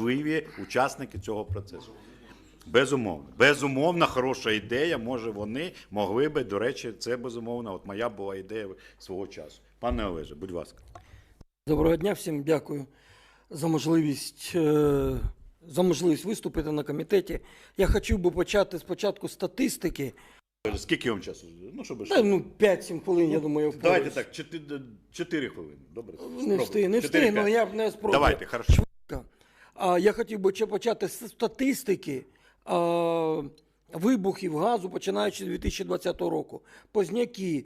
важливі учасники цього процесу. Безумовно, безумовно, хороша ідея. Може, вони могли би, до речі, це безумовно. От моя була ідея свого часу. Пане Олеже, будь ласка. Доброго дня всім дякую за можливість, е, за можливість виступити на комітеті. Я хотів би почати спочатку статистики. Скільки вам часу? Ну, щоб Та, ну, 5-7 хвилин, я думаю, я Давайте так, 4, 4 хвилини. Добре. Не встиг, не встиг, але я б не спробую. Давайте, хорошо. Я хотів би почати з статистики вибухів газу, починаючи з 2020 року. Позняки,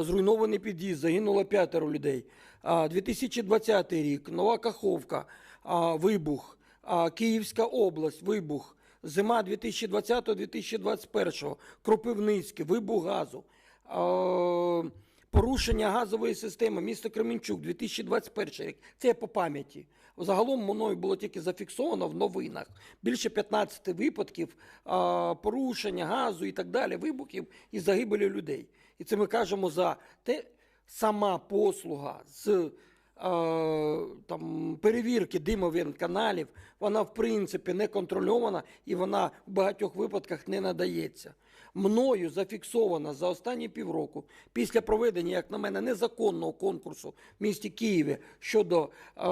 зруйнований під'їзд, загинуло п'ятеро людей. А, 2020 рік, Нова Каховка, вибух, Київська область, вибух. Зима 2020-2021, Кропивницький, вибух газу. Порушення газової системи місто Кременчук 2021 рік. Це по пам'яті. Загалом мною було тільки зафіксовано в новинах більше 15 випадків а, порушення газу і так далі, вибухів і загибелі людей. І це ми кажемо за те, сама послуга з е, там, перевірки димовентканалів, вона в принципі не контрольована і вона в багатьох випадках не надається. Мною зафіксовано за останні півроку після проведення, як на мене, незаконного конкурсу в місті Києві щодо е,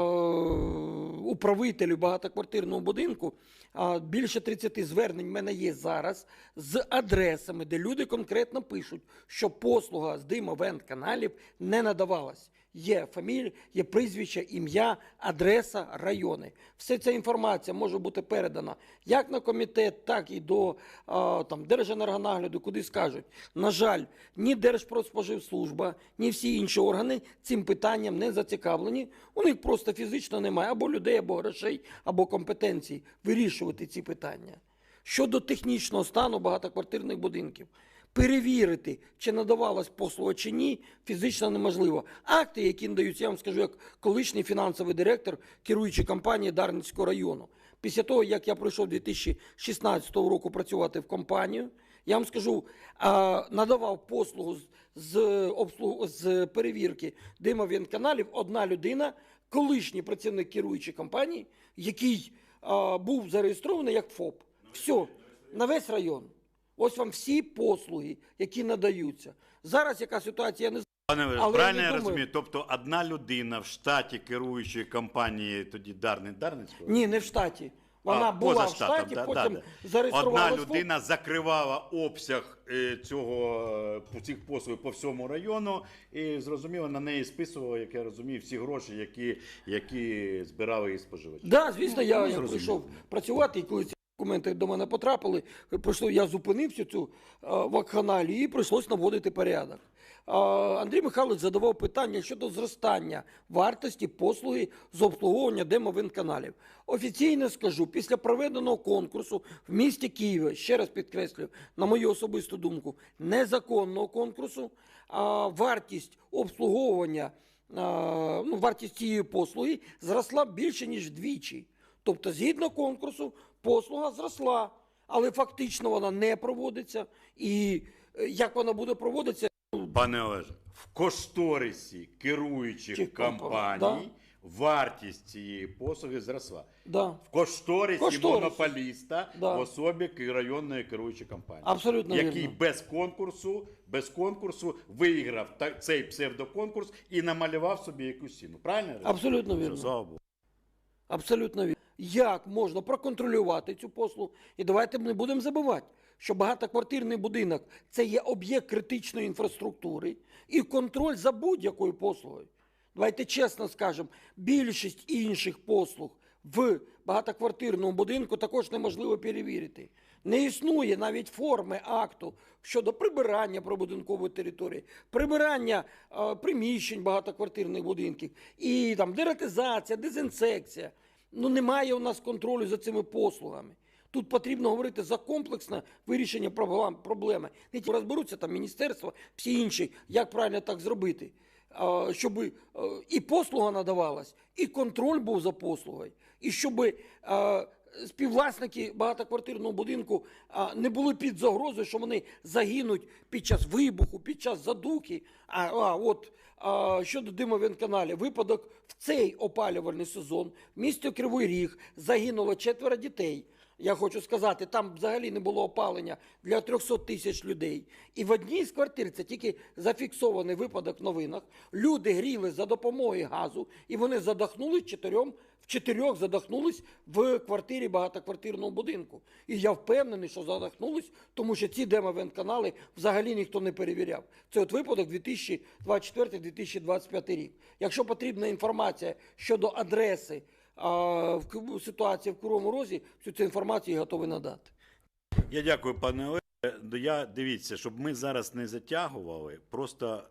управителів багатоквартирного будинку. е, більше 30 звернень в мене є зараз з адресами, де люди конкретно пишуть, що послуга з димовент-каналів не надавалась. Є фамілія, є прізвище, ім'я, адреса, райони. Вся ця інформація може бути передана як на комітет, так і до там, Держенергонагляду, куди скажуть. На жаль, ні Держпродспоживслужба, ні всі інші органи цим питанням не зацікавлені. У них просто фізично немає або людей, або грошей, або компетенцій вирішувати ці питання. Щодо технічного стану багатоквартирних будинків, перевірити, чи надавалась послуга чи ні, фізично неможливо. Акти, які надаються, я вам скажу, як колишній фінансовий директор керуючої компанії Дарницького району. Після того, як я прийшов 2016 року працювати в компанію, я вам скажу, надавав послугу з, з, обслуг- з перевірки димовентканалів одна людина, колишній працівник керуючої компанії, який був зареєстрований як ФОП. Все, на весь район. Ось вам всі послуги, які надаються. Зараз яка ситуація, я не знаю. Пане Олеже, Але правильно я я розумію? Тобто одна людина в штаті керуючої компанії тоді Дарни Дарницького? Ні, не в штаті. Вона А, була поза в штаті, да, потім да, да. Одна людина закривала обсяг е, цього е, цих послуг по всьому району, і зрозуміло, на неї списували, як я розумію, всі гроші, які, які збирали і споживачі. Да, звісно, я, я прийшов працювати, і коли документи до мене потрапили, прийшло, я зупинився цю е, вакханалію і прийшлось наводити порядок. Андрій Михайлович задавав питання щодо зростання вартості послуги з обслуговування демовинканалів. Офіційно скажу, після проведеного конкурсу в місті Києві, ще раз підкреслюю, на мою особисту думку, незаконного конкурсу, вартість обслуговування, ну, вартість цієї послуги зросла більше, ніж вдвічі. Тобто, згідно конкурсу, послуга зросла, але фактично вона не проводиться. І е, як вона буде проводитися, Пане Олеже, в кошторисі керуючих Чи компа- компаній вартість цієї послуги зросла. да, В кошторисі Кошторис. монополіста Да. в особі районної керуючої компанії, Абсолютно який вірно. без конкурсу, без конкурсу виграв цей псевдоконкурс і намалював собі якусь ціну. Правильно? абсолютно вірно. Абсолютно вірно. Як можна проконтролювати цю послугу? І давайте не будемо забувати, що багатоквартирний будинок це є об'єкт критичної інфраструктури і контроль за будь-якою послугою. Давайте чесно скажемо, більшість інших послуг в багатоквартирному будинку також неможливо перевірити. Не існує навіть форми акту щодо прибирання прибудинкової території, прибирання е, приміщень багатоквартирних будинків і там дератизація, дезінсекція. Ну немає у нас контролю за цими послугами. Тут потрібно говорити за комплексне вирішення проблем- проблеми. Не тільки розберуться там міністерство, всі інші, як правильно так зробити, щоб і послуга надавалась, і контроль був за послугою, і щоб співвласники багатоквартирного будинку не були під загрозою, що вони загинуть під час вибуху, під час задухи. А, а от а, щодо димовенканалі, випадок в цей опалювальний сезон в місті Кривий Ріг загинуло четверо дітей. Я хочу сказати, там взагалі не було опалення для 300 тисяч людей. І в одній з квартир, це тільки зафіксований випадок в новинах, люди гріли за допомогою газу, і вони задохнулись чотирьом, в чотирьох задохнулись в квартирі багатоквартирного будинку. І я впевнений, що задохнулись, тому що ці демовентканали взагалі ніхто не перевіряв. Це от випадок 2024-2025 рік. Якщо потрібна інформація щодо адреси а, в Кривому Розі, всю цю інформацію готові надати. Я дякую, пане Олеже. Я дивіться, щоб ми зараз не затягували. Просто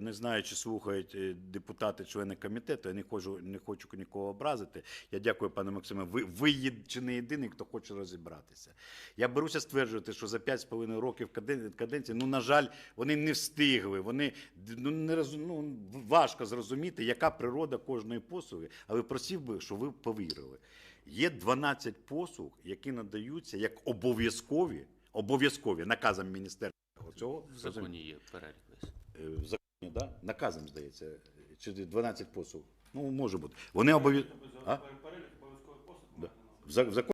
не знаю, чи слухають е, депутати, члени комітету. Я не хочу, не хочу нікого образити. Я дякую, пане Максиме. Ви, ви є- чи не єдиний, хто хоче розібратися. Я беруся стверджувати, що за 5,5 років каден- каденції, ну на жаль, вони не встигли. Вони ну, не роз, ну, важко зрозуміти, яка природа кожної послуги. Але просив би, щоб ви повірили. Є 12 послуг, які надаються як обов'язкові, обов'язкові наказом міністерства цього В законі є перелік. Е, в законі, да? наказом здається, чи 12 послуг. Ну, може бути. Вони за- в законі